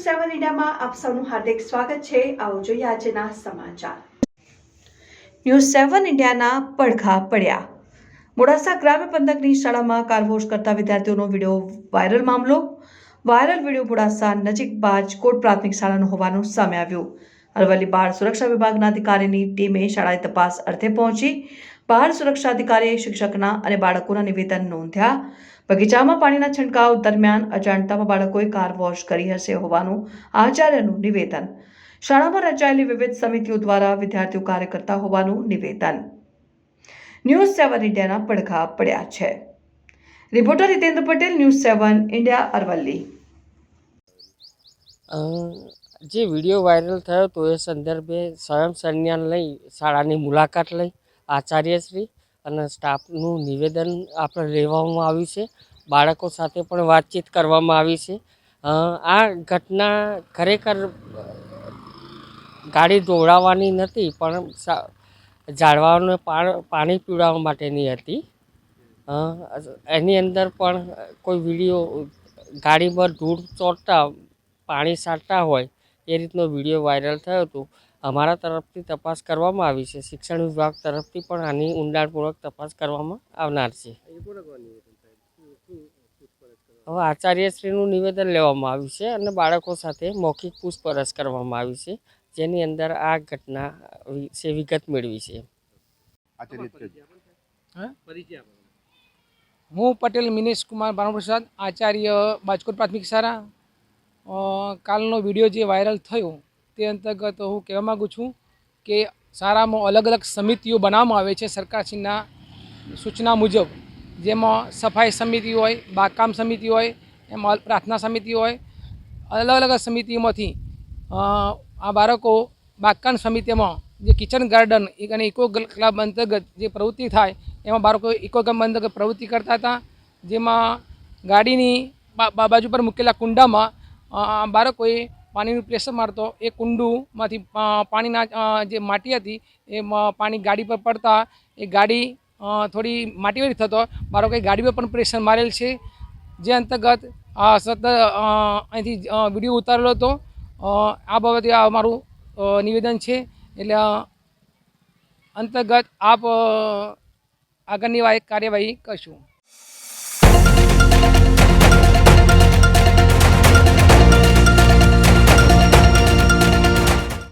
ન્યૂઝમાં આપ સૌનું હાર્દિક સ્વાગત છે. આવો જોઈએ આજના સમાચાર. ન્યૂઝ સેવન ઇન્ડિયાના પડઘા પડ્યા. મોડાસા ગ્રામ્ય પંથકની શાળામાં કારવોશ કરતા વિદ્યાર્થીઓનો વીડિયો વાયરલ મામલો. વાયરલ વીડિયો મોડાસા નજીક બાજકોટ પ્રાથમિક શાળાનો હોવાનું સામે આવ્યું. અરવલ્લી બાળ સુરક્ષા વિભાગના અધિકારીની ટીમે શાળાએ તપાસ અર્થે પહોંચી. બાળ સુરક્ષા અધિકારીએ શિક્ષકના અને બાળકોના નિવેદન નોંધ્યા. બગીચામાં પાણીના છંટકાવ દરમિયાન અજાણતામાં બાળકોએ કાર વોશ કરી હશે હોવાનું આચાર્યનું નિવેદન. શાળામાં રચાયેલી વિવિધ સમિતિઓ દ્વારા વિદ્યાર્થીઓ કાર્ય કરતા હોવાનું નિવેદન. ન્યૂઝ સેવન ઇન્ડિયાના પડઘા પડ્યા છે. Reporter Hitendra Patel, news seven India, Aravalli. જે વીડિયો વાયરલ થયો હતો એ સંદર્ભે સ્વયં સંજ્ઞાન લઈ શાળાની મુલાકાત લઈ આચાર્યશ્રી અને સ્ટાફનું નિવેદન આપણે લેવામાં આવ્યું છે. બાળકો સાથે પણ વાતચીત કરવામાં આવી છે. આ ઘટના ખરેખર ગાડી દોડાવવાની નથી, પણ ઝાડવાઓને પાણી પીવડાવવા માટેની હતી. એની અંદર પણ કોઈ વીડિયો, ગાડીમાં ધૂળ ચોંટતા, પાણી સાટતા હોય, એ રીતનો વીડિયો વાયરલ થયો હતો. અમારા તરફથી તપાસ કરવામાં આવી છે. શિક્ષણ વિભાગ તરફથી પણ આની ઊંડાણપૂર્વક તપાસ કરવામાં આવનાર છે. હવે આચાર્યશ્રીનું નિવેદન લેવામાં આવ્યું છે અને બાળકો સાથે મૌખિક પૂછપરછ કરવામાં આવી છે. જેની અંદર આ ઘટના વિશે વિગત મેળવી છે. હું? પટેલ મિનેશ કુમાર ભાનુપ્રસાદ આચાર્ય બાજકોટ પ્રાથમિક શાળા. કાલનો વીડિયો જે વાયરલ થયો તે અંતર્ગત હું કહેવા માગું છું કે સારામાં અલગ અલગ સમિતિઓ બનાવવામાં આવે છે સરકારશ્રીના સૂચના મુજબ. જેમાં સફાઈ સમિતિ હોય બાગકામ સમિતિ હોય, એમાં પ્રાર્થના સમિતિ હોય, અલગ અલગ સમિતિઓમાંથી આ બાળકો બાગકામ સમિતિમાં જે કિચન ગાર્ડન એક અને ઇકો ક્લબ અંતર્ગત જે પ્રવૃત્તિ થાય, એમાં બાળકો ઇકો ક્લબ અંતર્ગત પ્રવૃત્તિ કરતા હતા. જેમાં ગાડીની બાજુ પર મૂકેલા કુંડામાં બાળકોએ પાણીનું પ્રેશર મારતો. એ કુંડુમાંથી પાણીના જે માટી હતી, એ પાણી ગાડી પર પડતા, એ ગાડી થોડી માટીવાળી થતો. બાળકોએ ગાડી પર પણ પ્રેશર મારેલ છે. જે અંતર્ગત સતત અહીંથી વીડિયો ઉતારેલો હતો. આ બાબતે આ અમારું નિવેદન છે. એટલે અંતર્ગત આપ આગળની કાર્યવાહી કરશું.